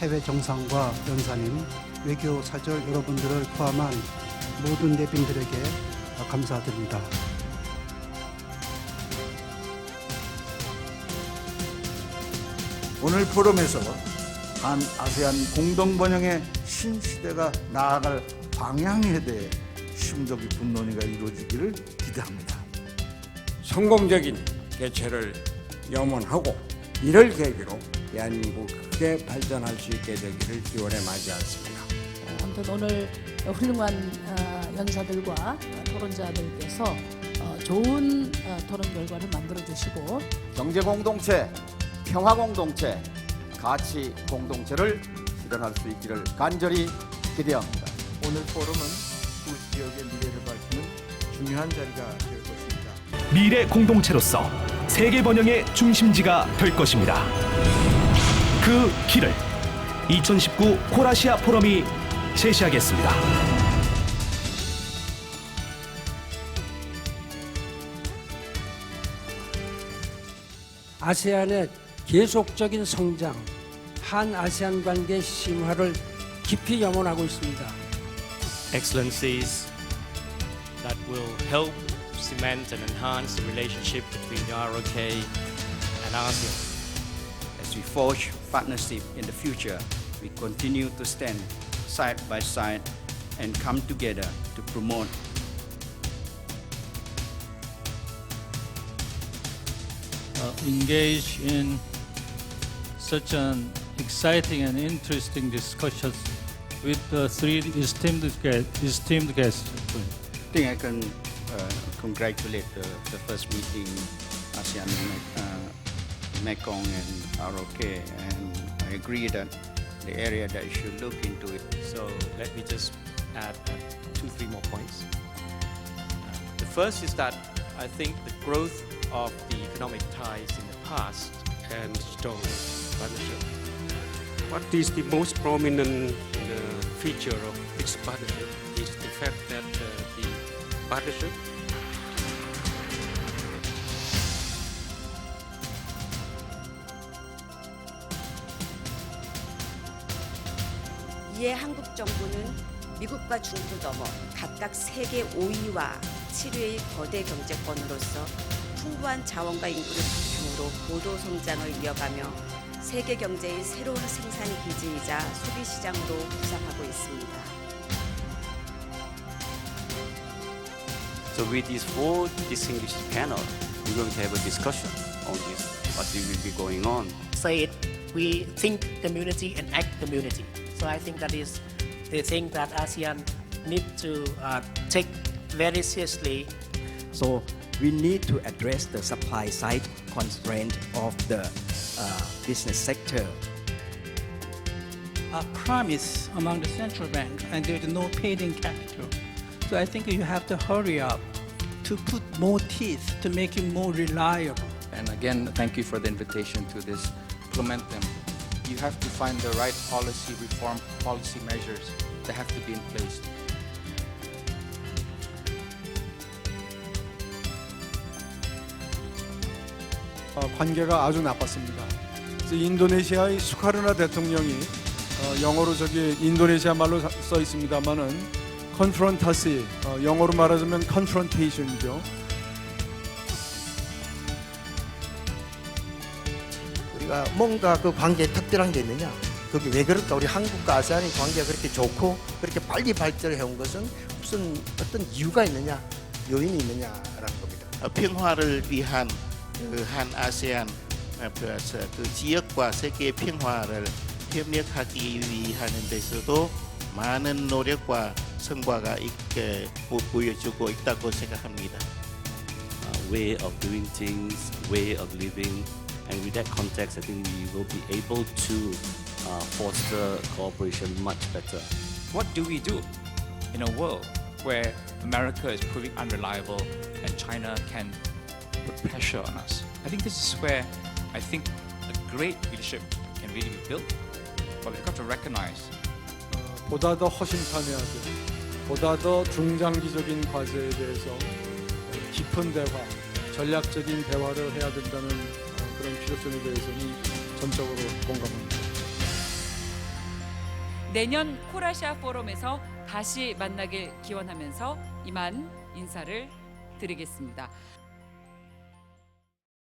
해외 정상과 연사님, 외교 사절 여러분들을 포함한 모든 대빈들에게 감사드립니다. 오늘 포럼에서 한 아세안 공동 번영의 신시대가 나아갈 방향에 대해 심도 깊은 논의가 이루어지기를 기대합니다. 성공적인 개최를 염원하고 이를 계기로 대한민국 크게 발전할 수 있게 되기를 기원에 맞이하였습니다. 아무튼 오늘 훌륭한 어, 연사들과 어, 토론자들께서 어, 좋은 어, 토론 결과를 만들어 주시고 경제 공동체, 평화 공동체, 가치 공동체를 실현할 수 있기를 간절히 기대합니다. 오늘 포럼은 두 지역의 미래를 밝히는 중요한 자리가 될 것입니다. 미래 공동체로서 세계 번영의 중심지가 될 것입니다. 그 길을 2019 콜아시아 포럼이 제시하겠습니다. 아세안의 계속적인 성장, 한 아세안 관계 심화를 깊이 염원하고 있습니다. excellencies that will help cement and enhance the relationship between the ROK and ASEAN. As we forge partnership in the future, we continue to stand side by side and come together to promote uh, engage in such an exciting and interesting discussions with the three esteemed, gue- esteemed guests. I think I can congratulate the, the first meeting ASEAN uh, Mekong and ROK and I agree that the area that you should look into it So let me just add uh, two, three more points. Uh, the first is that I think the growth of the economic ties in the past and strong partnership. What is the most prominent uh, feature of this partnership is the fact that uh, partnership 이에 한국 정부는 미국과 중국을 넘어 각각 세계 5위와 7위의 거대 경제권으로서 풍부한 자원과 인구를 바탕으로 고도 성장을 이어가며 세계 경제의 새로운 생산 기지이자 소비 시장으로 부상하고 있습니다. So with these four distinguished panel, we're going to have a discussion on this, what will be going on. say it, we think community and act community. So I think that is the thing that ASEAN need to uh, take very seriously. So we need to address the supply side constraint of the uh, business sector. A promise among the central bank, and there is no paid-in capital. So I think you have to hurry up to put more teeth to make it more reliable. And again, thank you for the invitation to this Plumentum. You have to find the right policy reform, policy measures that have to be in place. 어, 관계가 아주 나빴습니다. 그래서 인도네시아의 수카르나 대통령이 어, 영어로 저기 인도네시아 말로 사- 써 있습니다만은 컨프런타시 어, 영어로 말하자면 컨프런테이션이죠. 우리가 뭔가 그 관계에 특별한 게 있느냐? 그게 왜 그럴까? 우리 한국과 아세안의 관계가 그렇게 좋고 그렇게 빨리 발전해 온 것은 무슨 어떤 이유가 있느냐? 요인이 있느냐라는 겁니다. 평화를 위한 그 한 아세안 어, 그, 저, 그 지역과 세계의 평화를 협력하기 위하는 데서도 많은 노력과 성과가 있게 보- 보여주고 있다고 생각합니다. uh, way of doing things, way of living, and with that context, I think we will be able to uh, foster cooperation much better. What do we do in a world where America is proving unreliable and China can put pressure on us? I think this is where I think a great leadership can really be built. But we've got to recognize 보다 더 허심탄회하게, 보다 더 중장기적인 과제에 대해서 깊은 대화, 전략적인 대화를 해야 된다는 어, 그런 필요성에 대해서는 전적으로 공감합니다. 내년 코라시아 포럼에서 다시 만나길 기원하면서 이만 인사를 드리겠습니다.